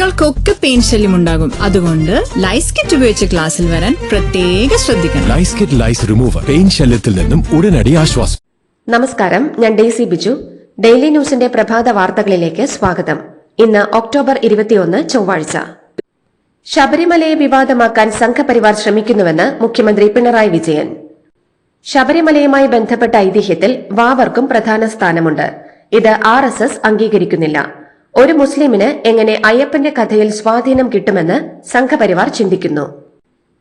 കുട്ടികൾക്കൊക്കെ പെയിൻ ശല്യം ഉണ്ടാകും. അതുകൊണ്ട് ലൈസ് കിറ്റ് ഉപയോഗിച്ച് ക്ലാസ്സിൽ വരാൻ പ്രത്യേക ശ്രദ്ധിക്കണം. Lice kit lice remover pain ശല്യത്തിൽ നിന്നും ഉടനടി ആശ്വാസം. നമസ്കാരം ഞാൻ ഡെയ്സി ബിജു. ഡെയിലി ന്യൂസിന്റെ പ്രഭാത വാർത്തകളിലേക്ക് സ്വാഗതം. ഇന്ന് ഒക്ടോബർ ഇരുപത്തിയൊന്ന് ചൊവ്വാഴ്ച. ശബരിമലയെ വിവാദമാക്കാൻ സംഘപരിവാർ ശ്രമിക്കുന്നുവെന്ന് മുഖ്യമന്ത്രി പിണറായി വിജയൻ. ശബരിമലയുമായി ബന്ധപ്പെട്ട ഐതിഹ്യത്തിൽ വാവർക്കും പ്രധാന സ്ഥാനമുണ്ട്. ഇത് ആർ എസ് എസ് അംഗീകരിക്കുന്നില്ല. ഒരു മുസ്ലിമിന് എങ്ങനെ അയ്യപ്പന്റെ കഥയിൽ സ്വാധീനം കിട്ടുമെന്ന് സംഘപരിവാർ ചിന്തിക്കുന്നു.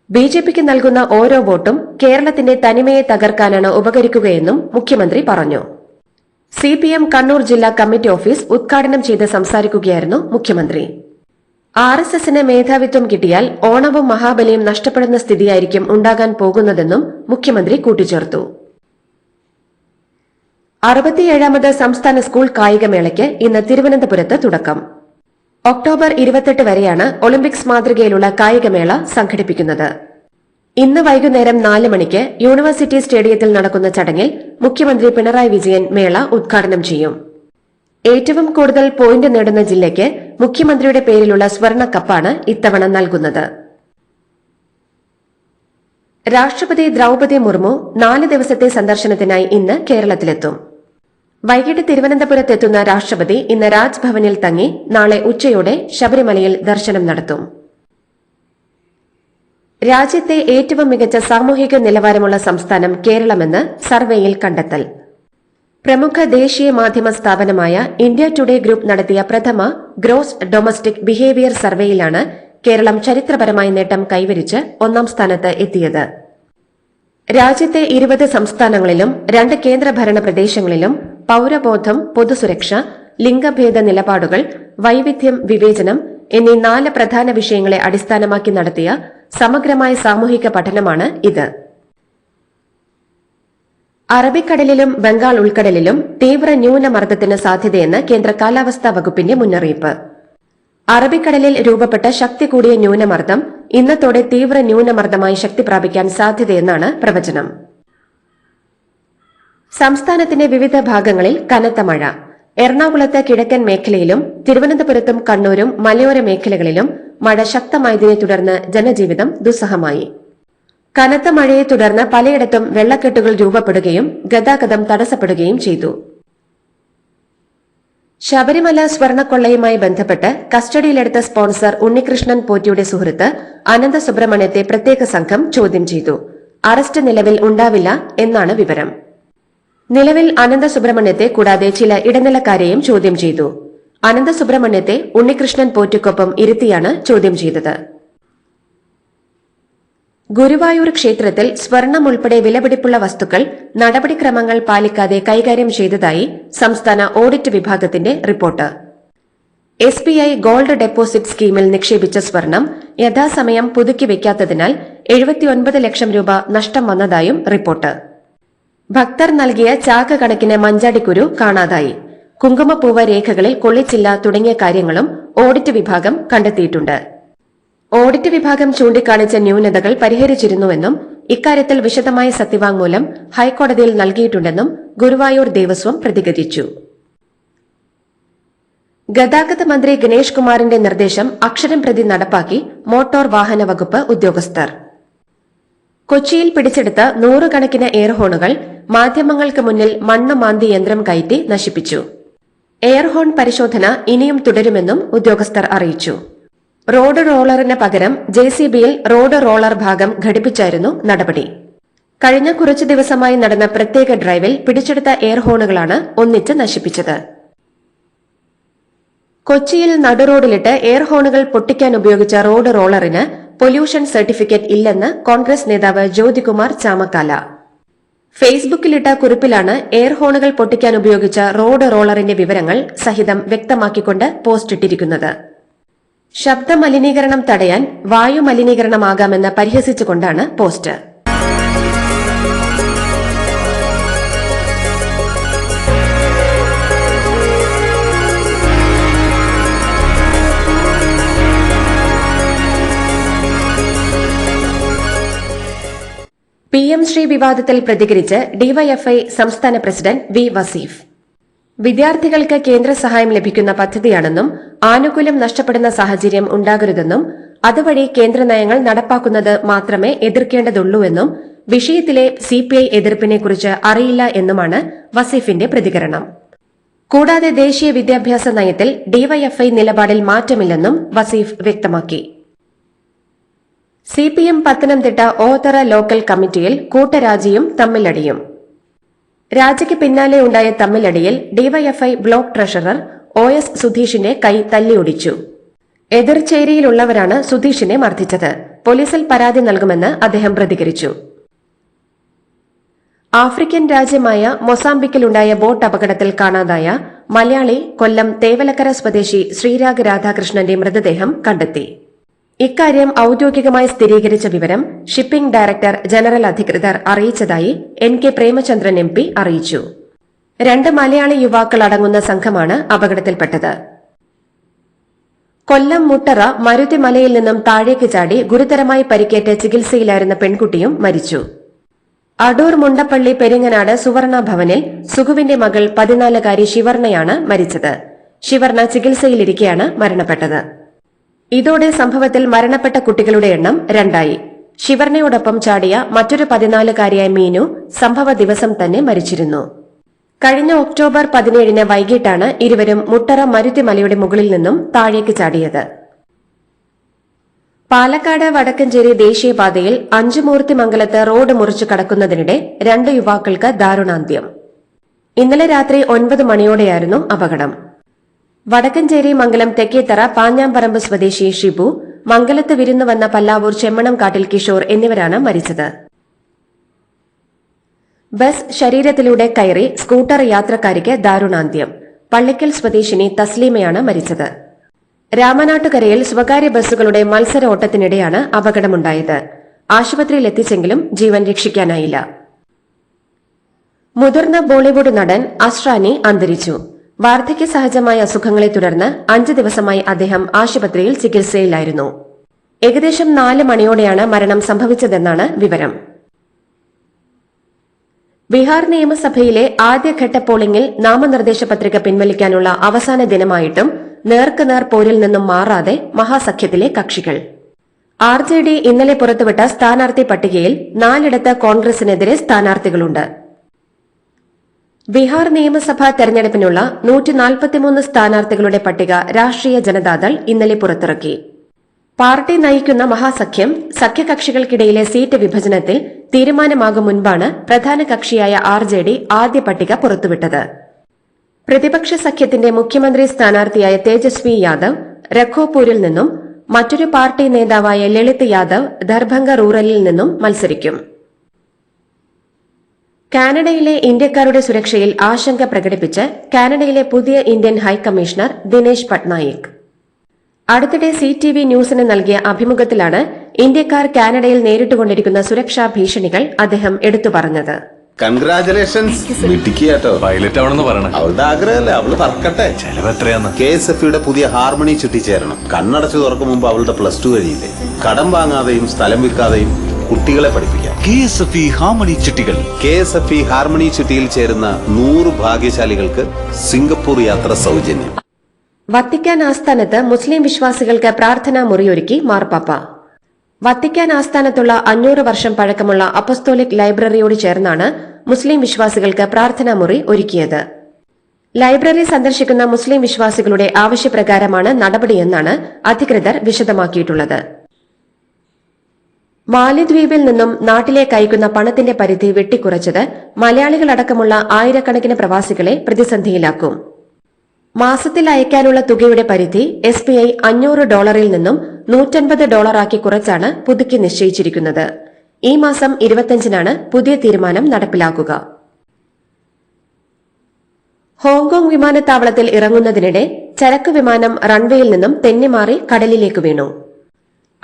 ബി ജെ പിക്ക് നൽകുന്ന ഓരോ വോട്ടും കേരളത്തിന്റെ തനിമയെ തകർക്കാനാണ് ഉപകരിക്കുകയെന്നും മുഖ്യമന്ത്രി പറഞ്ഞു. സി പി എം കണ്ണൂർ ജില്ലാ കമ്മിറ്റി ഓഫീസ് ഉദ്ഘാടനം ചെയ്ത് സംസാരിക്കുകയായിരുന്നു മുഖ്യമന്ത്രി. ആർ എസ് എസിന് മേധാവിത്വം കിട്ടിയാൽ ഓണവും മഹാബലിയും നഷ്ടപ്പെടുന്ന സ്ഥിതിയായിരിക്കും ഉണ്ടാകാൻ പോകുന്നതെന്നും മുഖ്യമന്ത്രി കൂട്ടിച്ചേർത്തു. അറുപത്തിയേഴാമത് സംസ്ഥാന സ്കൂൾ കായികമേളയ്ക്ക് ഇന്ന് തിരുവനന്തപുരത്ത് തുടക്കം. ഒക്ടോബർ ഇരുപത്തെട്ട് വരെയാണ് ഒളിമ്പിക്സ് മാതൃകയിലുള്ള കായികമേള സംഘടിപ്പിക്കുന്നത്. ഇന്ന് വൈകുന്നേരം നാല് മണിക്ക് യൂണിവേഴ്സിറ്റി സ്റ്റേഡിയത്തിൽ നടക്കുന്ന ചടങ്ങിൽ മുഖ്യമന്ത്രി പിണറായി വിജയൻ മേള ഉദ്ഘാടനം ചെയ്യും. ഏറ്റവും കൂടുതൽ പോയിന്റ് നേടുന്ന ജില്ലയ്ക്ക് മുഖ്യമന്ത്രിയുടെ പേരിലുള്ള സ്വർണ കപ്പാണ് ഇത്തവണ നൽകുന്നത്. രാഷ്ട്രപതി ദ്രൌപതി മുർമു നാല് ദിവസത്തെ സന്ദർശനത്തിനായി ഇന്ന് കേരളത്തിലെത്തും. വൈകിട്ട് തിരുവനന്തപുരത്തെത്തുന്ന രാഷ്ട്രപതി ഇന്ന് രാജ്ഭവനിൽ തങ്ങി നാളെ ഉച്ചയോടെ ശബരിമലയിൽ ദർശനം നടത്തും. രാജ്യത്തെ ഏറ്റവും മികച്ച സാമൂഹിക നിലവാരമുള്ള സംസ്ഥാനം കേരളമെന്ന് സർവേയിൽ കണ്ടെത്തൽ. പ്രമുഖ ദേശീയ മാധ്യമ സ്ഥാപനമായ ഇന്ത്യ ടുഡേ ഗ്രൂപ്പ് നടത്തിയ പ്രഥമ ഗ്രോസ് ഡൊമസ്റ്റിക് ബിഹേവിയർ സർവേയിലാണ് കേരളം ചരിത്രപരമായ നേട്ടം കൈവരിച്ച് ഒന്നാം സ്ഥാനത്ത് എത്തിയത്. രാജ്യത്തെ ഇരുപത് സംസ്ഥാനങ്ങളിലും രണ്ട് കേന്ദ്രഭരണ പ്രദേശങ്ങളിലും പൌരബോധം പൊതുസുരക്ഷ ലിംഗഭേദ നിലപാടുകൾ വൈവിധ്യം വിവേചനം എന്നീ നാല് പ്രധാന വിഷയങ്ങളെ അടിസ്ഥാനമാക്കി നടത്തിയ സമഗ്രമായ സാമൂഹിക പഠനമാണ് ഇത്. അറബിക്കടലിലും ബംഗാൾ ഉൾക്കടലിലും തീവ്ര ന്യൂനമർദ്ദത്തിന് സാധ്യതയെന്ന് കേന്ദ്ര കാലാവസ്ഥാ വകുപ്പിന്റെ മുന്നറിയിപ്പ്. അറബിക്കടലിൽ രൂപപ്പെട്ട ശക്തി കൂടിയ ന്യൂനമർദ്ദം ഇന്നത്തോടെ തീവ്ര ന്യൂനമർദ്ദമായി ശക്തി പ്രാപിക്കാൻ സാധ്യതയെന്നാണ് പ്രവചനം. സംസ്ഥാനത്തിന്റെ വിവിധ ഭാഗങ്ങളിൽ കനത്ത മഴ. എറണാകുളത്ത് കിഴക്കൻ മേഖലയിലും തിരുവനന്തപുരത്തും കണ്ണൂരും മലയോര മേഖലകളിലും മഴ ശക്തമായതിനെ തുടർന്ന് ജനജീവിതം ദുസ്സഹമായി. കനത്ത മഴയെ തുടർന്ന് പലയിടത്തും വെള്ളക്കെട്ടുകൾ രൂപപ്പെടുകയും ഗതാഗതം തടസ്സപ്പെടുകയും ചെയ്തു. ശബരിമല സ്വർണക്കൊള്ളയുമായി ബന്ധപ്പെട്ട് കസ്റ്റഡിയിലെടുത്ത സ്പോൺസർ ഉണ്ണികൃഷ്ണൻ പോറ്റിയുടെ സുഹൃത്ത് അനന്ത സുബ്രഹ്മണ്യത്തെ പ്രത്യേക സംഘം ചോദ്യം ചെയ്തു. അറസ്റ്റ് നിലവിൽ ഉണ്ടാവില്ല എന്നാണ് വിവരം. നിലവിൽ അനന്ത സുബ്രഹ്മണ്യത്തെ കൂടാതെ ചില ഇടനിലക്കാരെയും ചോദ്യം ചെയ്തു. അനന്ത സുബ്രഹ്മണ്യത്തെ ഉണ്ണികൃഷ്ണൻ പോറ്റിക്കൊപ്പം ഇരുത്തിയാണ് ചോദ്യം ചെയ്തത്. ഗുരുവായൂർ ക്ഷേത്രത്തിൽ സ്വർണം ഉൾപ്പെടെ വിലപിടിപ്പുള്ള വസ്തുക്കൾ നടപടിക്രമങ്ങൾ പാലിക്കാതെ കൈകാര്യം ചെയ്തതായി സംസ്ഥാന ഓഡിറ്റ് വിഭാഗത്തിന്റെ report. S B I gold deposit സ്കീമിൽ നിക്ഷേപിച്ച സ്വർണം യഥാസമയം പുതുക്കി വയ്ക്കാത്തതിനാൽ എഴുപത്തിയൊൻപത് ലക്ഷം രൂപ നഷ്ടം വന്നതായും റിപ്പോർട്ട്. ഭക്തർ നൽകിയ ചാക്ക കണക്കിന് മഞ്ചാടിക്കുരു കാണാതായി. കുങ്കുമപ്പൂവ രേഖകളിൽ കൊള്ളിച്ചില്ല തുടങ്ങിയ കാര്യങ്ങളും ഓഡിറ്റ് വിഭാഗം കണ്ടെത്തിയിട്ടുണ്ട്. ഓഡിറ്റ് വിഭാഗം ചൂണ്ടിക്കാണിച്ച ന്യൂനതകൾ പരിഹരിച്ചിരുന്നുവെന്നും ഇക്കാര്യത്തിൽ വിശദമായ സത്യവാങ്മൂലം ഹൈക്കോടതിയിൽ നൽകിയിട്ടുണ്ടെന്നും ഗുരുവായൂർ ദേവസ്വം പ്രതികരിച്ചു. ഗതാഗത മന്ത്രി ഗണേഷ് കുമാറിന്റെ നിർദ്ദേശം അക്ഷരം പ്രതി നടപ്പാക്കി മോട്ടോർ വാഹന വകുപ്പ് ഉദ്യോഗസ്ഥർ. കൊച്ചിയിൽ പിടിച്ചെടുത്ത നൂറുകണക്കിന് എയർഹോണുകൾ മാധ്യമങ്ങൾക്ക് മുന്നിൽ മണ്ണ് മാന്തി യന്ത്രം കയറ്റി നശിപ്പിച്ചു. എയർഹോൺ പരിശോധന ഇനിയും തുടരുമെന്നും ഉദ്യോഗസ്ഥർ അറിയിച്ചു. റോഡ് റോളറിന് പകരം ജെ സി ബിയിൽ റോഡ് റോളർ ഭാഗം ഘടിപ്പിച്ചായിരുന്നു നടപടി. കഴിഞ്ഞ കുറച്ചു ദിവസമായി നടന്ന പ്രത്യേക ഡ്രൈവിൽ പിടിച്ചെടുത്ത എയർഹോണുകളാണ് ഒന്നിച്ച് നശിപ്പിച്ചത്. കൊച്ചിയിൽ നടുറോഡിലിട്ട് എയർഹോണുകൾ പൊട്ടിക്കാൻ ഉപയോഗിച്ച റോഡ് റോളറിന് പൊല്യൂഷൻ സർട്ടിഫിക്കറ്റ് ഇല്ലെന്ന് കോൺഗ്രസ് നേതാവ് ജ്യോതികുമാർ ചാമക്കാല. ഫേസ്ബുക്കിലിട്ട കുറിപ്പിലാണ് എയർ ഹോണുകൾ പൊട്ടിക്കാൻ ഉപയോഗിച്ച റോഡ് റോളറിന്റെ വിവരങ്ങൾ സഹിതം വ്യക്തമാക്കിക്കൊണ്ട് പോസ്റ്റ് ഇട്ടിരിക്കുന്നത് ശബ്ദ മലിനീകരണം തടയാൻ വായു മലിനീകരണമാകാമെന്ന് പരിഹസിച്ചുകൊണ്ടാണ് പോസ്റ്റ്. കുടുംബശ്രീ വിവാദത്തിൽ പ്രതികരിച്ച് ഡിവൈഎഫ്ഐ സംസ്ഥാന പ്രസിഡന്റ് വി വസീഫ്. വിദ്യാർത്ഥികൾക്ക് കേന്ദ്ര സഹായം ലഭിക്കുന്ന പദ്ധതിയാണെന്നും ആനുകൂല്യം നഷ്ടപ്പെടുന്ന സാഹചര്യം ഉണ്ടാകരുതെന്നും അതുവഴി കേന്ദ്ര നയങ്ങൾ നടപ്പാക്കുന്നത് മാത്രമേ എതിർക്കേണ്ടതുള്ളൂവെന്നും വിഷയത്തിലെ സിപിഐ എതിർപ്പിനെക്കുറിച്ച് അറിയില്ല എന്നുമാണ് വസീഫിന്റെ പ്രതികരണം. കൂടാതെ ദേശീയ വിദ്യാഭ്യാസ നയത്തിൽ ഡിവൈഎഫ്ഐ നിലപാടിൽ മാറ്റമില്ലെന്നും വസീഫ് വ്യക്തമാക്കി. സിപിഎം പത്തനംതിട്ട ഓതറ ലോക്കൽ കമ്മിറ്റിയിൽ കൂട്ടരാജിയും തമ്മിലടിയും. രാജയ്ക്ക് പിന്നാലെ ഉണ്ടായ തമ്മിലടിയിൽ DYFI block treasurer O S സുധീഷിന്റെ കൈ തല്ലിയൊടിച്ചു. എതിർചേരിയിലുള്ളവരാണ് സുധീഷിനെ മർദ്ദിച്ചത്. പോലീസിൽ പരാതി നൽകുമെന്ന് അദ്ദേഹം പ്രതികരിച്ചു. ആഫ്രിക്കൻ രാജ്യമായ മൊസാംബിക്കിലുണ്ടായ ബോട്ട് അപകടത്തിൽ കാണാതായ മലയാളി കൊല്ലം തേവലക്കര സ്വദേശി ശ്രീരാഗ് രാധാകൃഷ്ണന്റെ മൃതദേഹം കണ്ടെത്തി. ഇക്കാര്യം ഔദ്യോഗികമായി സ്ഥിരീകരിച്ച വിവരം ഷിപ്പിംഗ് ഡയറക്ടർ ജനറൽ അധികൃതർ അറിയിച്ചതായി N K Premachandran M P അറിയിച്ചു. രണ്ട് മലയാളി യുവാക്കൾ അടങ്ങുന്ന സംഘമാണ് അപകടത്തിൽപ്പെട്ടത്. കൊല്ലം മുട്ടറ മരുതിമലയിൽ നിന്നും താഴേക്ക് ചാടി ഗുരുതരമായി പരിക്കേറ്റ് ചികിത്സയിലായിരുന്ന പെൺകുട്ടിയും മരിച്ചു. അടൂർ മുണ്ടപ്പള്ളി പെരിങ്ങനാട് സുവർണ ഭവനിൽ സുഖുവിന്റെ മകൾ പതിനാലുകാരി ശിവർണയാണ് മരിച്ചത്. ശിവർണ ചികിത്സയിലിരിക്കെയാണ് മരണപ്പെട്ടത്. ഇതോടെ സംഭവത്തിൽ മരണപ്പെട്ട കുട്ടികളുടെ എണ്ണം രണ്ടായി. ശിവർണയോടൊപ്പം ചാടിയ മറ്റൊരു പതിനാലുകാരിയായ മീനു സംഭവ ദിവസം തന്നെ മരിച്ചിരുന്നു. കഴിഞ്ഞ ഒക്ടോബർ പതിനേഴിന് വൈകിട്ടാണ് ഇരുവരും മുട്ടറ മരുത്തിമലയുടെ മുകളിൽ നിന്നും താഴേക്ക് ചാടിയത്. പാലക്കാട് വടക്കഞ്ചേരി ദേശീയപാതയിൽ അഞ്ചുമൂർത്തി മംഗലത്ത് റോഡ് മുറിച്ചു കടക്കുന്നതിനിടെ രണ്ട് യുവാക്കൾക്ക് ദാരുണാന്ത്യം. ഇന്നലെ രാത്രി ഒൻപത് മണിയോടെയായിരുന്നു അപകടം. വടക്കഞ്ചേരി മംഗലം തെക്കേത്തറ പാഞ്ഞാമ്പറമ്പ് സ്വദേശി ഷിബു മംഗലത്ത് വിരുന്നു വന്ന പല്ലാവൂർ ചെമ്മണം കാട്ടിൽ കിഷോർ എന്നിവരാണ് മരിച്ചത്. ബസ് ശരീരത്തിലൂടെ കയറി സ്കൂട്ടർ യാത്രക്കാരിക്ക് ദാരുണാന്ത്യം. പള്ളിക്കൽ സ്വദേശിനി തസ്ലീമയാണ് മരിച്ചത്. രാമനാട്ടുകരയിൽ സ്വകാര്യ ബസ്സുകളുടെ മത്സര ഓട്ടത്തിനിടെയാണ് അപകടമുണ്ടായത് ആശുപത്രിയിലെത്തിച്ചെങ്കിലും ജീവൻ രക്ഷിക്കാനായില്ല. മുതിർന്ന ബോളിവുഡ് നടൻ അസ്രാനി അന്തരിച്ചു. വാർദ്ധക്യ സഹജമായ അസുഖങ്ങളെ തുടർന്ന് അഞ്ച് ദിവസമായി അദ്ദേഹം ആശുപത്രിയിൽ ചികിത്സയിലായിരുന്നു. ഏകദേശം നാല് മണിയോടെയാണ് മരണം സംഭവിച്ചതെന്നാണ് വിവരം. ബീഹാർ നിയമസഭയിലെ ആദ്യഘട്ട പോളിംഗിൽ നാമനിർദ്ദേശ പത്രിക പിൻവലിക്കാനുള്ള അവസാന ദിനമായിട്ടും നേർക്കുനേർ പോരിൽ നിന്നും മാറാതെ മഹാസഖ്യത്തിലെ കക്ഷികൾ. ആർ ജെ ഡി ഇന്നലെ പുറത്തുവിട്ട സ്ഥാനാർത്ഥി പട്ടികയിൽ നാലിടത്ത് കോൺഗ്രസിനെതിരെ സ്ഥാനാർത്ഥികളുണ്ട്. ബീഹാർ നിയമസഭാ തെരഞ്ഞെടുപ്പിനുള്ള നൂറ്റി നാൽപ്പത്തിമൂന്ന് സ്ഥാനാർത്ഥികളുടെ പട്ടിക രാഷ്ട്രീയ ജനതാദൾ ഇന്നലെ പുറത്തിറക്കി. പാർട്ടി നയിക്കുന്ന മഹാസഖ്യം സഖ്യകക്ഷികൾക്കിടയിലെ സീറ്റ് വിഭജനത്തിൽ തീരുമാനമാകും മുൻപാണ് പ്രധാന കക്ഷിയായ ആർ ജെ ഡി ആദ്യ പട്ടിക പുറത്തുവിട്ടത്. പ്രതിപക്ഷ സഖ്യത്തിന്റെ മുഖ്യമന്ത്രി സ്ഥാനാർത്ഥിയായ തേജസ്വി യാദവ് രഖോപൂരിൽ നിന്നും മറ്റൊരു പാർട്ടി നേതാവായ ലളിത് യാദവ് ദർഭംഗ റൂറലിൽ നിന്നും മത്സരിക്കും. കാനഡയിലെ ഇന്ത്യക്കാരുടെ സുരക്ഷയിൽ ആശങ്ക പ്രകടിപ്പിച്ച് കാനഡയിലെ പുതിയ ഇന്ത്യൻ ഹൈക്കമ്മീഷണർ ദിനേശ് പട്നായിക്. അടുത്തിടെ സി ടി വി ന്യൂസിന് നൽകിയ അഭിമുഖത്തിലാണ് ഇന്ത്യക്കാർ കാനഡയിൽ നേരിട്ടുകൊണ്ടിരിക്കുന്ന സുരക്ഷാ ഭീഷണികൾ അദ്ദേഹം എടുത്തു പറഞ്ഞത്. കൺഗ്രാചുലേഷൻസ് മിടുക്കിയാട്ടോ പൈലറ്റ് ആവണമെന്ന് പറയണേ. അവളുടെ ആഗ്രഹമല്ലേ? അവൾ പറക്കട്ടെ ചെലവ് എത്രയാന്ന്? കെ എസ് എഫ് യുടെ പുതിയ ഹാർമണി ചുറ്റി ചേരണം കണ്ണടച്ചു തുറക്കും മുമ്പ് അവളുടെ പ്ലസ് ടു കഴിയില്ലേ? കടം വാങ്ങാതെയും സ്ഥലം വിൽക്കാതെയും കുട്ടികളെ പഠിപ്പിക്കാം. K S F E harmony ചിട്ടികൾ. K S F E harmony ചിട്ടിയിൽ ചേരുന്ന നൂറ് ഭാഗ്യശാലികൾക്ക് സിംഗപ്പൂർ യാത്ര സൗജന്യം. വത്തിക്കാൻ ആസ്ഥാനത്ത് മുസ്ലിം വിശ്വാസികൾക്ക് പ്രാർത്ഥനാ മുറിയൊരുക്കി മാർപ്പാപ്പ. വത്തിക്കാൻ ആസ്ഥാനത്തുള്ള അഞ്ഞൂറ് വർഷം പഴക്കമുള്ള അപ്പസ്തോലിക് ലൈബ്രറിയോട് ചേർന്നാണ് മുസ്ലിം വിശ്വാസികൾക്ക് പ്രാർത്ഥനാ മുറി ഒരുക്കിയത്. ലൈബ്രറി സന്ദർശിക്കുന്ന മുസ്ലിം വിശ്വാസികളുടെ ആവശ്യപ്രകാരമാണ് നടപടിയെന്നാണ് അധികൃതർ വിശദമാക്കിയിട്ടുള്ളത്. മാലിദ്വീപിൽ നിന്നും നാട്ടിലേക്ക് അയക്കുന്ന പണത്തിന്റെ പരിധി വെട്ടിക്കുറച്ചത് മലയാളികളടക്കമുള്ള ആയിരക്കണക്കിന് പ്രവാസികളെ പ്രതിസന്ധിയിലാക്കും. മാസത്തിൽ അയക്കാനുള്ള തുകയുടെ പരിധി എസ് ബി ഐ അഞ്ഞൂറ് ഡോളറിൽ നിന്നും നൂറ്റൻപത് ഡോളറാക്കി കുറച്ചാണ് പുതുക്കി നിശ്ചയിച്ചിരിക്കുന്നത്. ഈ മാസം ഇരുപത്തിയഞ്ചിനാണ് പുതിയ തീരുമാനം നടപ്പിലാക്കുക. ഹോങ്കോങ് വിമാനത്താവളത്തിൽ ഇറങ്ങുന്നതിനിടെ ചരക്ക് വിമാനം റൺവേയിൽ നിന്നും തെന്നിമാറി കടലിലേക്ക് വീണു.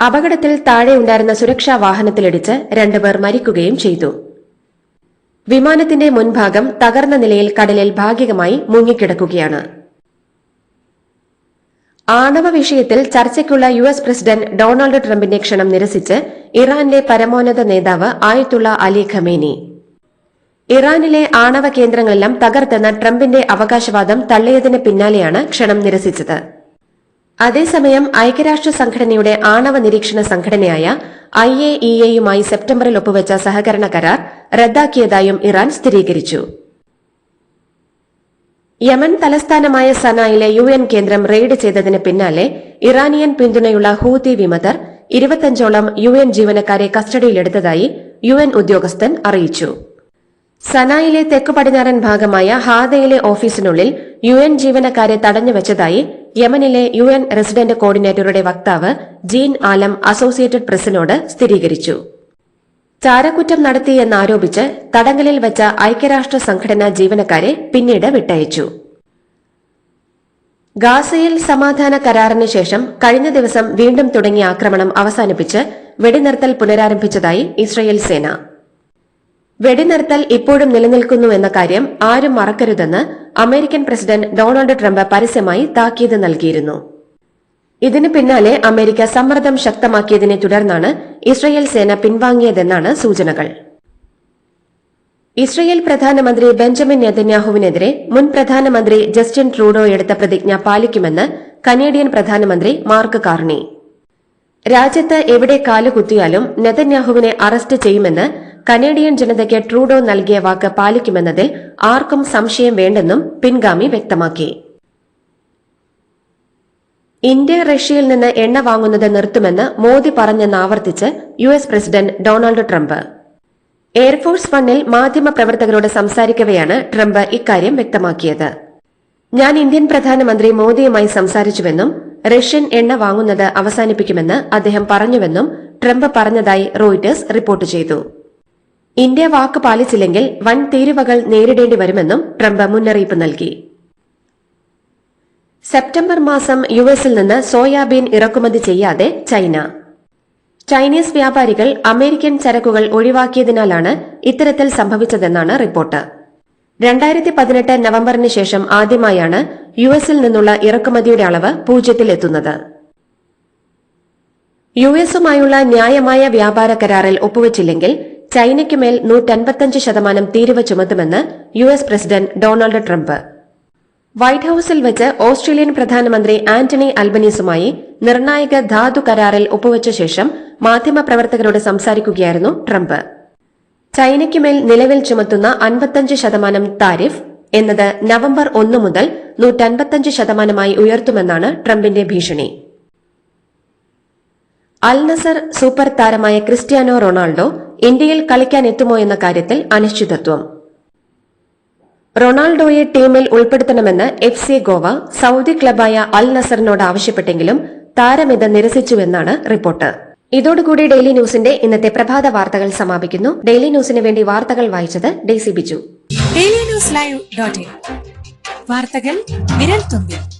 അപകടത്തിൽ താഴെയുണ്ടായിരുന്ന സുരക്ഷാ വാഹനത്തിലിടിച്ച് രണ്ടുപേർ മരിക്കുകയും ചെയ്തു. വിമാനത്തിന്റെ മുൻഭാഗം തകർന്ന നിലയിൽ കടലിൽ ഭാഗികമായി മുങ്ങിക്കിടക്കുകയാണ്. ആണവ വിഷയത്തിൽ ചർച്ചയ്ക്കുള്ള യു എസ് പ്രസിഡന്റ് ഡൊണാൾഡ് ട്രംപിന്റെ ക്ഷണം നിരസിച്ച് ഇറാനിലെ പരമോന്നത നേതാവ് ആയത്തുള്ള അലി ഖമേനി. ഇറാനിലെ ആണവ കേന്ദ്രങ്ങളെല്ലാം തകർത്തെന്ന ട്രംപിന്റെ അവകാശവാദം തള്ളിയതിന് പിന്നാലെയാണ് ക്ഷണം നിരസിച്ചത്. അതേസമയം ഐക്യരാഷ്ട്ര സംഘടനയുടെ ആണവ നിരീക്ഷണ സംഘടനയായ ഐ എ ഇ എയുമായി സെപ്റ്റംബറിൽ ഒപ്പുവെച്ച സഹകരണ കരാർ റദ്ദാക്കിയതായും ഇറാൻ സ്ഥിരീകരിച്ചു. യമൻ തലസ്ഥാനമായ സനായിലെ യു എൻ കേന്ദ്രം റെയ്ഡ് ചെയ്തതിന് പിന്നാലെ ഇറാനിയൻ പിന്തുണയുള്ള ഹൂതി വിമതർ ഇരുപത്തഞ്ചോളം യു എൻ ജീവനക്കാരെ കസ്റ്റഡിയിലെടുത്തതായി യു എൻ ഉദ്യോഗസ്ഥൻ അറിയിച്ചു. സനായിലെ തെക്കു പടിഞ്ഞാറൻ ഭാഗമായ ഹാദയിലെ ഓഫീസിനുള്ളിൽ യു എൻ ജീവനക്കാരെ തടഞ്ഞുവച്ചതായി യമനിലെ യു എൻ റെസിഡന്റ് കോർഡിനേറ്ററുടെ വക്താവ് ജീൻ ആലം അസോസിയേറ്റഡ് പ്രസിനോട് സ്ഥിരീകരിച്ചു. ചാരക്കുറ്റം നടത്തിയെന്നാരോപിച്ച് തടങ്കലിൽ വെച്ച ഐക്യരാഷ്ട്ര സംഘടനാ ജീവനക്കാരെ പിന്നീട് വിട്ടയച്ചു. ഗാസയിൽ സമാധാന കരാറിന് ശേഷം കഴിഞ്ഞ ദിവസം വീണ്ടും തുടങ്ങിയ ആക്രമണം അവസാനിപ്പിച്ച് വെടിനിർത്തൽ പുനരാരംഭിച്ചതായി ഇസ്രയേൽ സേന. വെടിനിർത്തൽ ഇപ്പോഴും നിലനിൽക്കുന്നു എന്ന കാര്യം ആരും മറക്കരുതെന്ന് അമേരിക്കൻ പ്രസിഡന്റ് ഡൊണാൾഡ് ട്രംപ് പരസ്യമായി താക്കീത് നൽകിയിരുന്നു. ഇതിന് പിന്നാലെ അമേരിക്ക സമ്മർദ്ദം ശക്തമാക്കിയതിനെ തുടർന്നാണ് ഇസ്രയേൽ സേന പിൻവാങ്ങിയതെന്നാണ് സൂചനകൾ. ഇസ്രയേൽ പ്രധാനമന്ത്രി ബെഞ്ചമിൻ നെതന്യാഹുവിനെതിരെ മുൻ പ്രധാനമന്ത്രി ജസ്റ്റിൻ ട്രൂഡോ എടുത്ത പ്രതിജ്ഞ പാലിക്കുമെന്ന് കനേഡിയൻ പ്രധാനമന്ത്രി മാർക്ക് കാർണി. രാജ്യത്ത് എവിടെ കാലുകുത്തിയാലും നെതന്യാഹുവിനെ അറസ്റ്റ് ചെയ്യുമെന്ന് കനേഡിയൻ ജനതയ്ക്ക് ട്രൂഡോ നൽകിയ വാക്ക് പാലിക്കുമെന്നതിൽ ആർക്കും സംശയം വേണ്ടെന്നും പിൻഗാമി വ്യക്തമാക്കി. ഇന്ത്യ റഷ്യയിൽ നിന്ന് എണ്ണ വാങ്ങുന്നത് നിർത്തുമെന്ന് മോദി പറഞ്ഞെന്ന് ആവർത്തിച്ച് U S president Donald Trump. Air force വണ്ണിൽ മാധ്യമപ്രവർത്തകരോട് സംസാരിക്കവെയാണ് ട്രംപ് ഇക്കാര്യം വ്യക്തമാക്കിയത്. ഞാൻ ഇന്ത്യൻ പ്രധാനമന്ത്രി മോദിയുമായി സംസാരിച്ചുവെന്നും റഷ്യൻ എണ്ണ വാങ്ങുന്നത് അവസാനിപ്പിക്കുമെന്ന് അദ്ദേഹം പറഞ്ഞുവെന്നും ട്രംപ് പറഞ്ഞതായി റോയിറ്റേഴ്സ് റിപ്പോർട്ട് ചെയ്തു. ഇന്ത്യ വാക്ക് പാലിച്ചില്ലെങ്കിൽ വൻ തീരുവകൾ നേരിടേണ്ടി വരുമെന്നും ട്രംപ് മുന്നറിയിപ്പ് നൽകി. സെപ്റ്റംബർ മാസം യു എസിൽ നിന്ന് സോയാബീൻ ഇറക്കുമതി ചെയ്യാതെ ചൈന. ചൈനീസ് വ്യാപാരികൾ അമേരിക്കൻ ചരക്കുകൾ ഒഴിവാക്കിയതിനാലാണ് ഇത്തരത്തിൽ സംഭവിച്ചതെന്നാണ് റിപ്പോർട്ട്. രണ്ടായിരത്തി പതിനെട്ട് നവംബറിന് ശേഷം ആദ്യമായാണ് യു എസിൽ നിന്നുള്ള ഇറക്കുമതിയുടെ അളവ് പൂജ്യത്തിലെത്തുന്നത് യു എസുമായുള്ള ന്യായമായ വ്യാപാര കരാറിൽ ഒപ്പുവച്ചില്ലെങ്കിൽ ചൈനയ്ക്കുമേൽ നൂറ്റൻപത്തഞ്ച് ശതമാനം തീരുവ ചുമത്തുമെന്ന് U S president Donald Trump. White ഹൌസിൽ വെച്ച് ഓസ്ട്രേലിയൻ പ്രധാനമന്ത്രി ആന്റണി അൽബനീസുമായി നിർണായക ധാതു കരാറിൽ ഒപ്പുവച്ച ശേഷം മാധ്യമപ്രവർത്തകരോട് സംസാരിക്കുകയായിരുന്നു ട്രംപ്. ചൈനയ്ക്കുമേൽ നിലവിൽ ചുമത്തുന്ന അൻപത്തഞ്ച് ശതമാനം താരിഫ് എന്നത് നവംബർ ഒന്ന് മുതൽ നൂറ്റൻപത്തഞ്ച് ശതമാനമായി ഉയർത്തുമെന്നാണ് ട്രംപിന്റെ ഭീഷണി. അൽ നസർ സൂപ്പർ താരമായ ക്രിസ്ത്യാനോ റൊണാൾഡോ ഇന്ത്യയിൽ കളിക്കാൻ എത്തുമോ എന്ന കാര്യത്തിൽ അനിശ്ചിതത്വം. റൊണാൾഡോയെ ടീമിൽ ഉൾപ്പെടുത്തണമെന്ന് എഫ് സി ഗോവ സൗദി ക്ലബായ അൽ നസറിനോട് ആവശ്യപ്പെട്ടെങ്കിലും താരമിത് നിരസിച്ചുവെന്നാണ് റിപ്പോർട്ട്. ഇതോടുകൂടി ഡെയിലി ന്യൂസിന്റെ ഇന്നത്തെ പ്രഭാത വാർത്തകൾ സമാപിക്കുന്നു. ഡെയിലി ന്യൂസിന് വേണ്ടി വാർത്തകൾ വായിച്ചത് Daisy Biju. Daily news live വാർത്തകൾ വിരൽ തുമ്പിൽ.